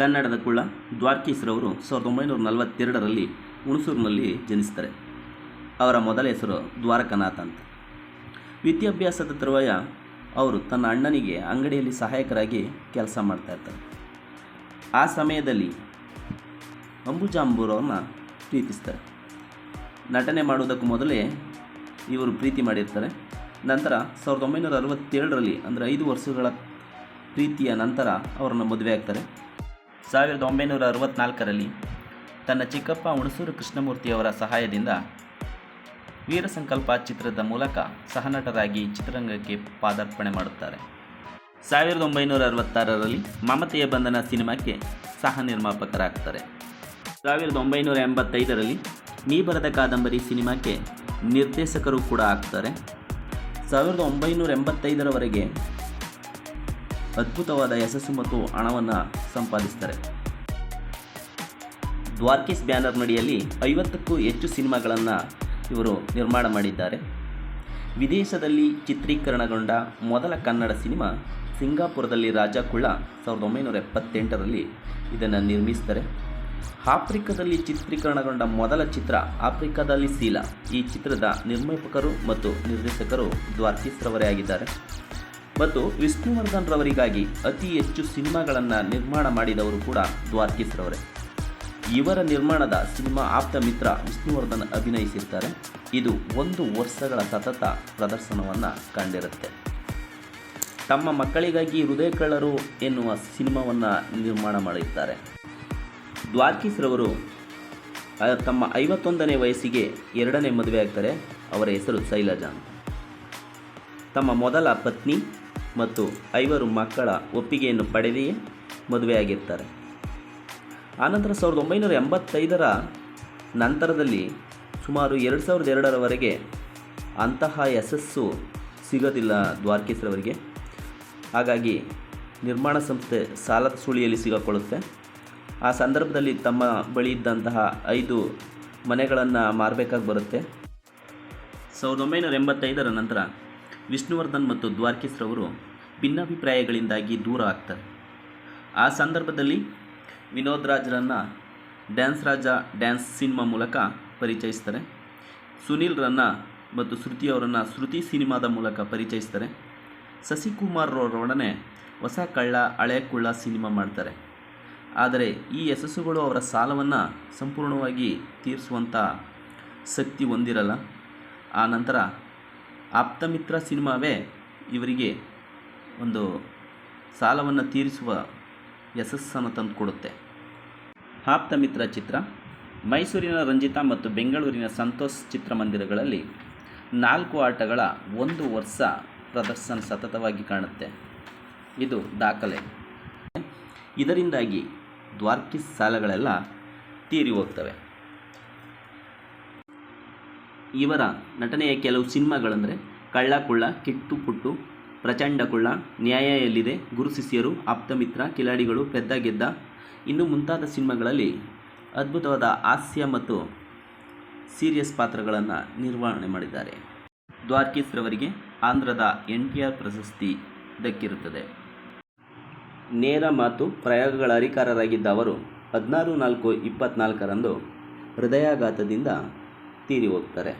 ಕನ್ನಡದ ಕುಳ್ಳ ದ್ವಾರ್ಕೀಸ್ರವರು ಸಾವಿರದ ಒಂಬೈನೂರ ನಲವತ್ತೆರಡರಲ್ಲಿ ಹುಣಸೂರಿನಲ್ಲಿ ಜನಿಸ್ತಾರೆ ಅವರ ಮೊದಲ ಹೆಸರು ದ್ವಾರಕನಾಥ ಅಂತ. ವಿದ್ಯಾಭ್ಯಾಸದ ತರುವಾಯ ಅವರು ತನ್ನ ಅಣ್ಣನಿಗೆ ಅಂಗಡಿಯಲ್ಲಿ ಸಹಾಯಕರಾಗಿ ಕೆಲಸ ಮಾಡ್ತಾ ಇರ್ತಾರೆ. ಆ ಸಮಯದಲ್ಲಿ ಅಂಬುಜಾಂಬೂರವ್ರನ್ನ ಪ್ರೀತಿಸ್ತಾರೆ. ನಟನೆ ಮಾಡುವುದಕ್ಕೂ ಮೊದಲೇ ಇವರು ಪ್ರೀತಿ ಮಾಡಿರ್ತಾರೆ. ನಂತರ ಸಾವಿರದ ಒಂಬೈನೂರ ಅರವತ್ತೇಳರಲ್ಲಿ ಅಂದರೆ ಐದು ವರ್ಷಗಳ ಪ್ರೀತಿಯ ನಂತರ ಅವರನ್ನು ಮದುವೆ ಆಗ್ತಾರೆ. ಸಾವಿರದ ಒಂಬೈನೂರ ಅರವತ್ನಾಲ್ಕರಲ್ಲಿ ತನ್ನ ಚಿಕ್ಕಪ್ಪ ಹುಣಸೂರು ಕೃಷ್ಣಮೂರ್ತಿಯವರ ಸಹಾಯದಿಂದ ವೀರಸಂಕಲ್ಪ ಚಿತ್ರದ ಮೂಲಕ ಸಹನಟರಾಗಿ ಚಿತ್ರರಂಗಕ್ಕೆ ಪಾದಾರ್ಪಣೆ ಮಾಡುತ್ತಾರೆ. ಸಾವಿರದ ಒಂಬೈನೂರ ಅರವತ್ತಾರರಲ್ಲಿ ಮಮತೆಯ ಬಂಧನ ಸಿನಿಮಾಕ್ಕೆ ಸಹ ನಿರ್ಮಾಪಕರಾಗ್ತಾರೆ. ಸಾವಿರದ ಒಂಬೈನೂರ ಎಂಬತ್ತೈದರಲ್ಲಿ ನೀ ಬರದ ಕಾದಂಬರಿ ಸಿನಿಮಾಕ್ಕೆ ನಿರ್ದೇಶಕರು ಕೂಡ ಆಗ್ತಾರೆ. ಸಾವಿರದ ಒಂಬೈನೂರ ಎಂಬತ್ತೈದರವರೆಗೆ ಅದ್ಭುತವಾದ ಯಶಸ್ಸು ಮತ್ತು ಹಣವನ್ನು ಸಂಪಾದಿಸ್ತಾರೆ. ದ್ವಾರ್ಕಿಸ್ ಬ್ಯಾನರ್ ನಡಿಯಲ್ಲಿ ಐವತ್ತಕ್ಕೂ ಹೆಚ್ಚು ಸಿನಿಮಾಗಳನ್ನು ಇವರು ನಿರ್ಮಾಣ ಮಾಡಿದ್ದಾರೆ. ವಿದೇಶದಲ್ಲಿ ಚಿತ್ರೀಕರಣಗೊಂಡ ಮೊದಲ ಕನ್ನಡ ಸಿನಿಮಾ ಸಿಂಗಾಪುರದಲ್ಲಿ ರಾಜಾಕುಳ್ಳ ಸಾವಿರದ ಒಂಬೈನೂರ ಎಪ್ಪತ್ತೆಂಟರಲ್ಲಿ ಇದನ್ನು ನಿರ್ಮಿಸ್ತಾರೆ. ಆಫ್ರಿಕಾದಲ್ಲಿ ಚಿತ್ರೀಕರಣಗೊಂಡ ಮೊದಲ ಚಿತ್ರ ಆಫ್ರಿಕಾದಲ್ಲಿ ಸೀಲ. ಈ ಚಿತ್ರದ ನಿರ್ಮಾಪಕರು ಮತ್ತು ನಿರ್ದೇಶಕರು ದ್ವಾರ್ಕಿಸ್ರವರೇ ಆಗಿದ್ದಾರೆ. ಮತ್ತು ವಿಷ್ಣುವರ್ಧನ್ ರವರಿಗಾಗಿ ಅತಿ ಹೆಚ್ಚು ಸಿನಿಮಾಗಳನ್ನು ನಿರ್ಮಾಣ ಮಾಡಿದವರು ಕೂಡ ದ್ವಾರ್ಕಿಸ್ರವರೇ ಇವರ ನಿರ್ಮಾಣದ ಸಿನಿಮಾ ಆಪ್ತ ಮಿತ್ರ ವಿಷ್ಣುವರ್ಧನ್ ಅಭಿನಯಿಸಿರ್ತಾರೆ. ಇದು ಒಂದು ವರ್ಷಗಳ ಸತತ ಪ್ರದರ್ಶನವನ್ನು ಕಂಡಿರುತ್ತೆ. ತಮ್ಮ ಮಕ್ಕಳಿಗಾಗಿ ಹೃದಯ ಕಳ್ಳರು ಎನ್ನುವ ಸಿನಿಮಾವನ್ನು ನಿರ್ಮಾಣ ಮಾಡಿರ್ತಾರೆ. ದ್ವಾರ್ಕೀಸ್ರವರು ರವರು ತಮ್ಮ ಐವತ್ತೊಂದನೇ ವಯಸ್ಸಿಗೆ ಎರಡನೇ ಮದುವೆ ಆಗ್ತಾರೆ. ಅವರ ಹೆಸರು ಶೈಲಜಾ ತಮ್ಮ ಮೊದಲ ಪತ್ನಿ ಮತ್ತು ಐವರು ಮಕ್ಕಳ ಒಪ್ಪಿಗೆಯನ್ನು ಪಡೆದೆಯೇ ಮದುವೆಯಾಗಿರ್ತಾರೆ. ಆನಂತರ ಸಾವಿರದ ಒಂಬೈನೂರ ಎಂಬತ್ತೈದರ ನಂತರದಲ್ಲಿ ಸುಮಾರು ಎರಡು ಸಾವಿರದ ಎರಡರವರೆಗೆ ಅಂತಹ ಯಶಸ್ಸು ಸಿಗೋದಿಲ್ಲ ದ್ವಾರಕೇಶ್ರವರಿಗೆ ಹಾಗಾಗಿ ನಿರ್ಮಾಣ ಸಂಸ್ಥೆ ಸಾಲದ ಸುಳಿಯಲ್ಲಿ ಸಿಗಕೊಳ್ಳುತ್ತೆ ಆ ಸಂದರ್ಭದಲ್ಲಿ ತಮ್ಮ ಬಳಿ ಇದ್ದಂತಹ ಐದು ಮನೆಗಳನ್ನು ಮಾರಬೇಕಾಗಿ ಬರುತ್ತೆ. ಸಾವಿರದ ಒಂಬೈನೂರ ಎಂಬತ್ತೈದರ ನಂತರ ವಿಷ್ಣುವರ್ಧನ್ ಮತ್ತು ದ್ವಾರ್ಕಿಸ್ರವರು ಭಿನ್ನಾಭಿಪ್ರಾಯಗಳಿಂದಾಗಿ ದೂರ ಆಗ್ತಾರೆ ಆ ಸಂದರ್ಭದಲ್ಲಿ ವಿನೋದ್ ರಾಜ್ರನ್ನು ಡ್ಯಾನ್ಸ್ ರಾಜ ಡ್ಯಾನ್ಸ್ ಸಿನಿಮಾ ಮೂಲಕ ಪರಿಚಯಿಸ್ತಾರೆ. ಸುನೀಲ್ರನ್ನು ಮತ್ತು ಶ್ರುತಿ ಅವರನ್ನು ಶ್ರುತಿ ಸಿನಿಮಾದ ಮೂಲಕ ಪರಿಚಯಿಸ್ತಾರೆ. ಸಸಿಕುಮಾರ್ರವರೊಡನೆ ಹೊಸ ಕಳ್ಳ ಹಳೆ ಕುಳ್ಳ ಸಿನಿಮಾ ಮಾಡ್ತಾರೆ. ಆದರೆ ಈ ಯಶಸ್ಸುಗಳು ಅವರ ಸಾಲವನ್ನು ಸಂಪೂರ್ಣವಾಗಿ ತೀರಿಸುವಂಥ ಶಕ್ತಿ ಹೊಂದಿರಲ್ಲ. ಆ ನಂತರ ಆಪ್ತಮಿತ್ರ ಸಿನಿಮಾವೇ ಇವರಿಗೆ ಒಂದು ಸಾಲವನ್ನು ತೀರಿಸುವ ಯಶಸ್ಸನ್ನು ತಂದುಕೊಡುತ್ತೆ. ಆಪ್ತಮಿತ್ರ ಚಿತ್ರ. ಮೈಸೂರಿನ ರಂಜಿತಾ ಮತ್ತು ಬೆಂಗಳೂರಿನ ಸಂತೋಷ್ ಚಿತ್ರಮಂದಿರಗಳಲ್ಲಿ ನಾಲ್ಕು ಆಟಗಳ ಒಂದು ವರ್ಷ ಪ್ರದರ್ಶನ ಸತತವಾಗಿ ಕಾಣುತ್ತೆ. ಇದು ದಾಖಲೆ. ಇದರಿಂದಾಗಿ ದ್ವಾರ್ಕಿಸ್ ಸಾಲಗಳೆಲ್ಲ ತೀರಿ ಹೋಗ್ತವೆ. ಇವರ ನಟನೆಯ ಕೆಲವು ಸಿನಿಮಾಗಳಂದರೆ ಕಳ್ಳ ಕುಳ್ಳ ಕಿಟ್ಟು ಪುಟ್ಟು ಪ್ರಚಂಡ ಕುಳ್ಳ ನ್ಯಾಯ ಎಲ್ಲಿದೆ ಗುರು ಶಿಷ್ಯರು ಆಪ್ತಮಿತ್ರ ಕಿಲಾಡಿಗಳು ಪೆದ್ದ ಗೆದ್ದ. ಇನ್ನು ಮುಂತಾದ ಸಿನಿಮಾಗಳಲ್ಲಿ ಅದ್ಭುತವಾದ ಹಾಸ್ಯ ಮತ್ತು ಸೀರಿಯಸ್ ಪಾತ್ರಗಳನ್ನು ನಿರ್ವಹಣೆ ಮಾಡಿದ್ದಾರೆ. ದ್ವಾರ್ಕೀಸ್ ರವರಿಗೆ ಆಂಧ್ರದ ಎನ್ ಟಿ ಆರ್ ಪ್ರಶಸ್ತಿ ದಕ್ಕಿರುತ್ತದೆ. ನೇರ ಮಾತು ಪ್ರಯೋಗಗಳ ಅಧಿಕಾರರಾಗಿದ್ದ ಅವರು ಹದಿನಾರು ನಾಲ್ಕು ಇಪ್ಪತ್ನಾಲ್ಕರಂದು ಹೃದಯಾಘಾತದಿಂದ ತೀರಿ ಹೋಗ್ತಾರೆ